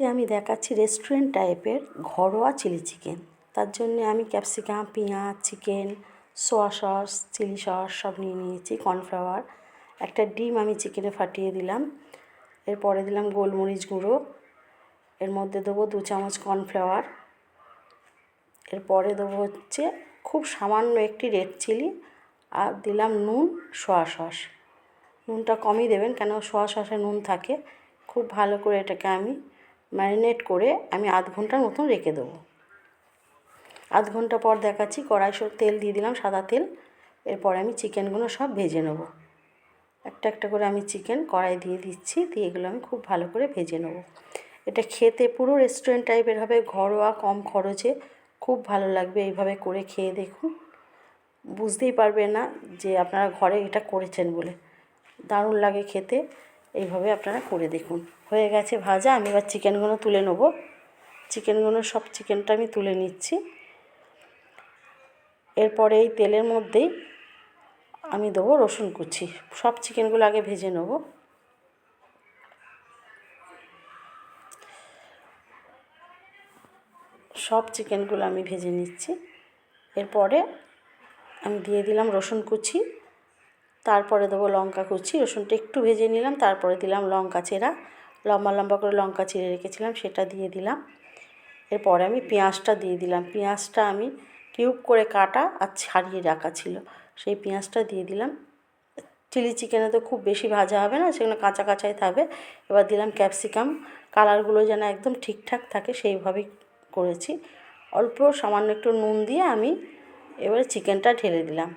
আজকে আমি দেখাচ্ছি রেস্টুরেন্ট টাইপের ঘরোয়া চিলি চিকেন তার জন্যে আমি ক্যাপসিকাম পেঁয়াজ chicken soya sauce chilli sauce সব নিয়ে নিয়েছি কর্নফ্লাওয়ার একটা ডিম আমি চিকেনে ফাটিয়ে দিলাম। এরপরে দিলাম গোলমরিচ গুঁড়ো। এর মধ্যে দেবো দু চামচ কর্নফ্লাওয়ার এরপরে দেবো হচ্ছে খুব সামান্য একটি রেড চিলি আর দিলাম নুন সোয়া সস নুনটা কমই দেবেন কেন সোয়া সসে নুন থাকে। খুব ভালো করে এটাকে আমি ম্যারিনেট করে আমি আধ ঘণ্টার মতন রেখে দেবো। আধ ঘণ্টা পর দেখাচ্ছি, কড়াই সব তেল দিয়ে দিলাম সাদা তেল। এরপরে আমি চিকেনগুলো সব ভেজে নেব। একটা একটা করে আমি চিকেন কড়াই দিয়ে দিচ্ছি, দিয়ে এগুলো আমি খুব ভালো করে ভেজে নেব। এটা খেতে পুরো রেস্টুরেন্ট টাইপের হবে, ঘরোয়া, কম খরচে। খুব ভালো লাগবে এইভাবে করে খেয়ে দেখুন। বুঝতেই পারবে না যে আপনারা ঘরে এটা করেছেন বলে। দারুণ লাগে খেতে। এইভাবে আপনারা করে দেখুন। হয়ে গেছে ভাজা, আমি এবার চিকেনগুলো তুলে নেব। চিকেনগুলো, সব চিকেনটা আমি তুলে নিচ্ছি। এরপরে এই তেলের মধ্যেই আমি দেবো রসুন কুচি। সব চিকেনগুলো আগে ভেজে নেব। সব চিকেনগুলো আমি ভেজে নিচ্ছি। এরপরে আমি দিয়ে দিলাম রসুন কুচি। তারপরে দেবো লঙ্কা কুচি, রসুনটা একটু ভেজে নিলাম, তারপরে দিলাম লঙ্কা চেরা। লম্বা লম্বা করে লঙ্কা চিড়ে রেখেছিলাম, সেটা দিয়ে দিলাম। এরপরে আমি পেঁয়াজটা দিয়ে দিলাম। পেঁয়াজটা আমি কিউব করে কাটা আর ছাড়িয়ে রাখা ছিল। সেই পেঁয়াজটা দিয়ে দিলাম। চিলি চিকেনে তো খুব বেশি ভাজা হবে না, সেগুলো কাঁচা কাঁচাই থাকবে। এবার দিলাম ক্যাপসিকাম। কালারগুলো যেন একদম ঠিকঠাক থাকে, সেইভাবেই করেছি। অল্প সামান্য একটু নুন দিয়ে আমি এবারে চিকেনটা ঢেলে দিলাম।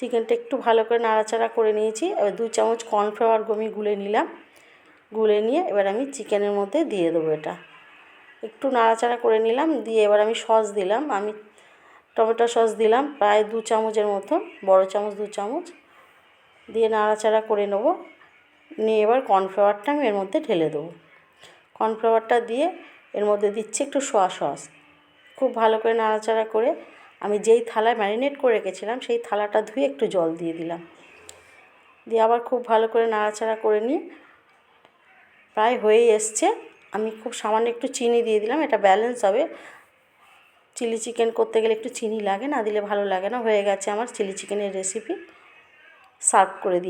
চিকেনটা একটু ভালো করে নাড়াচাড়া করে নিয়েছি। এবার দু চামচ কর্নফ্লাওয়ার গমি গুলে নিলাম। গুলে নিয়ে এবার আমি চিকেনের মধ্যে দিয়ে দেবো এটা। একটু নাড়াচাড়া করে নিলাম, দিয়ে এবার আমি সস দিলাম। আমি টমেটো সস দিলাম প্রায় দু চামচের মতো, বড় চামচ, দু চামচ। দিয়ে নাড়াচাড়া করে নেব। নিয়ে এবার কর্নফ্লাওয়ারটা আমি এর মধ্যে ঢেলে দেবো। কর্নফ্লাওয়ারটা দিয়ে এর মধ্যে দিচ্ছি একটু সোয়া সস। খুব ভালো করে নাড়াচাড়া করে আমি যেই থালায় ম্যারিনেট করে রেখেছিলাম, সেই থালাটা ধুয়ে একটু জল দিয়ে দিলাম। দিয়ে আবার খুব ভালো করে নাড়াচাড়া করে নিয়ে প্রায় হয়েই এসছে। আমি খুব সামান্য একটু চিনি দিয়ে দিলাম, এটা ব্যালেন্স হবে। চিলি চিকেন করতে গেলে একটু চিনি লাগে, না দিলে ভালো লাগে না। হয়ে গেছে আমার চিলি চিকেনের রেসিপি সার্ভ করে দিয়ে